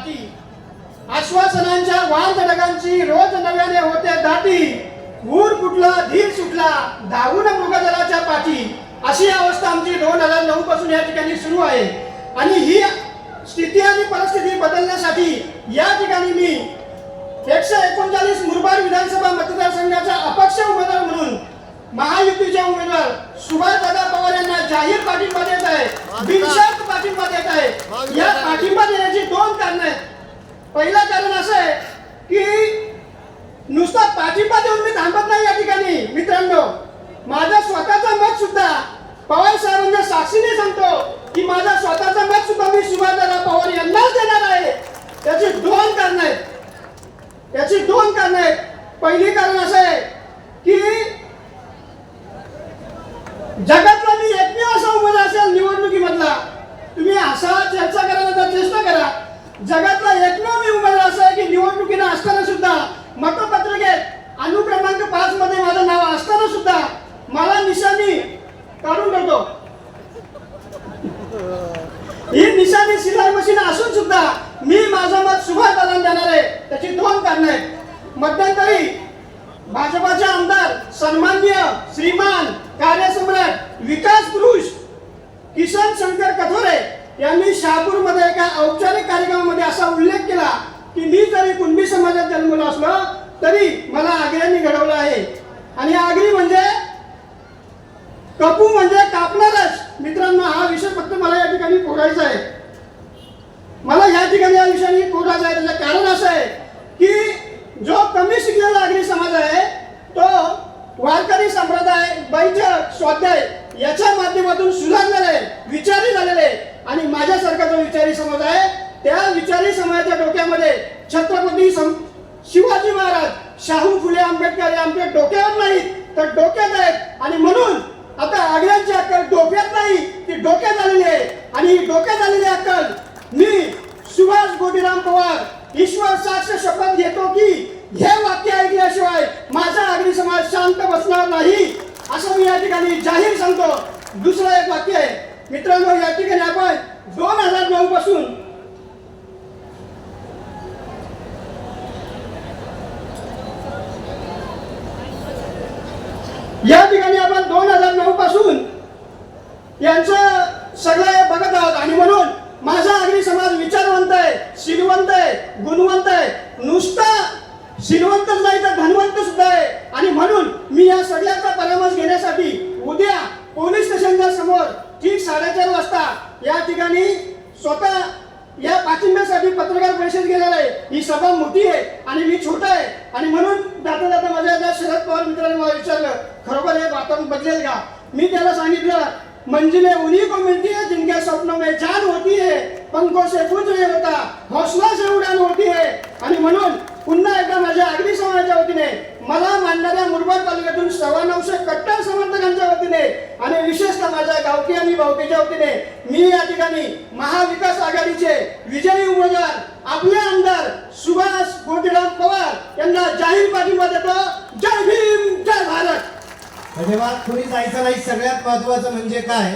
दाटी आश्वासनांच्या वाल चटकांची रोज नव्याने होते दाटी. ऊर कुठला धीर सुटला धावून मृगदलाच्या पाठी. अशी अवस्था आमची दोन हजार नऊ पासून या ठिकाणी सुरू आहे. आणि ही स्थिती आणि परिस्थिती बदलण्यासाठी या ठिकाणी मी एकशे एकोणचाळीस मुरबाड विधानसभा मतदारसंघाचा अपक्ष उमेदवार म्हणून महायुतीचे उमेदवार सुभाषदादा पवार यांना जाहीर पाठिंबा देत आहे. बिनशर्त पाठिंबा देत आहे. या पाठिंबा देण्याची दोन कारण आहेत. पहिलं कारण असं आहे की नुसता पाठिंबा देऊन मी थांबत नाही या ठिकाणी मित्रांनो. माझा स्वतःचा मत सुद्धा पवार साहेबांच्या साक्षीने सांगतो की माझा स्वतःचा मत सुद्धा मी सुभाषदादा पवार यांनाच देणार आहे. त्याची दोन कारण आहेत. याची दोन कारण आहेत. पहिली कारण असं आहे की जगातला मी एकमेव असा उमेदवार असेल निवडणुकीमधला तुम्ही असा चर्चा करायला चेष्टा करा जगातला एकमेव उमेदवार असा आहे की निवडणुकीनं असताना सुद्धा मतपत्रिकेत अनुक्रमांक पाच मध्ये माझं नाव असताना सुद्धा मला निशाणी काढून ठेवतो ही निशाणी सिलाई मशीन असून सुद्धा मी माझं मत सुभाष दादांना देणार आहे. त्याची दोन कारण आहेत. मध्यंतरी भाजपाचे आमदार सन्माननीय श्रीमान कार्यसम्राट विकास पुरुष किशन शंकर कथोरे यांनी शहापूरमध्ये एका औपचारिक कार्यक्रमामध्ये असा उल्लेख केला की मी जरी कुणबी समाजात जन्मलो असलो तरी मला आग्र्यांनी घडवलं आहे. आणि आगरी म्हणजे कपू म्हणजे कापणारच. मित्रांनो हा विषय फक्त मला या ठिकाणी कोरायचा आहे. मला या ठिकाणी या विषयाने कोरायचा आहे. त्याचं कारण असं आहे की जो कमी शिकलेला आगरी समाज आहे तो वारकरी संप्रदाय बैठक स्वाध्याय याच्या माध्यमातून सुधारलेला आहे विचारी झालेले आहे. आणि माझ्यासारखा जो विचारी समाज आहे त्या विचारी समाजाच्या डोक्यामध्ये छत्रपती सं- शिवाजी महाराज शाहू फुले आंबेडकर हे आमच्या डोक्यावर नाहीत तर डोक्यात आहेत. आणि म्हणून आता आग्र्याची अक्कल डोक्यात नाही ती डोक्यात आलेली आहे. आणि ही डोक्यात आलेली अक्कल मी सुभाष गोटीराम पवार ईश्वर साक्ष शपथ घेतो की हे वाक्य ऐकल्याशिवाय माझा आगरी समाज शांत बसणार नाही असं मी या ठिकाणी जाहीर सांगतो. दुसरं एक वाक्य आहे. मित्रांनो या ठिकाणी आपण दोन हजार नऊ पासून या ठिकाणी आपण दोन हजार नऊ पासून यांचं सगळं बघत आहोत. आणि म्हणून माझा अग्नी समाज विचारवंत आहे शिलवंत आहे गुणवंत आहे नुसता शिलवंतच नाही तर धनवंत सुद्धा आहे आणि म्हणून मी या सगळ्याचा परामर्श घेण्यासाठी उद्या पोलीस स्टेशनच्या समोर ठीक साडेचार वाजता या ठिकाणी स्वतः या पाठिंब्यासाठी पत्रकार परिषद घेणार आहे. ही सभा मोठी आहे आणि मी छोटा आहे. आणि म्हणून जाता जाता माझ्या त्या शरद पवार मित्राने मला विचारलं खरोखर हे वातावरण बदलेल का? मी त्याला सांगितलं मंजिलें उन्हीं को मिलती है जिनके सपनों में जान होती है पंखों से कुछ नहीं होता हौसला से उडान होती है। आणि म्हणून पुन्हा एकदा माझ्या अग्निसमाजाच्या वतीने मला मानणाऱ्या मुरबाड तालुक्यातून सव्वा नऊशे कट्टर समर्थकांच्या वतीने आणि विशेषतः माझ्या गावकी आणि भावकीच्या वतीने मी या ठिकाणी महाविकास आघाडीचे विजयी उमेदवार आपले आमदार सुभाष गोटीराम पवार यांना जाहीर पाठिंबा देतो. जय भीम जय भारत. धन्यवाद. कोणी जायचं नाही. सगळ्यात महत्वाचं म्हणजे काय?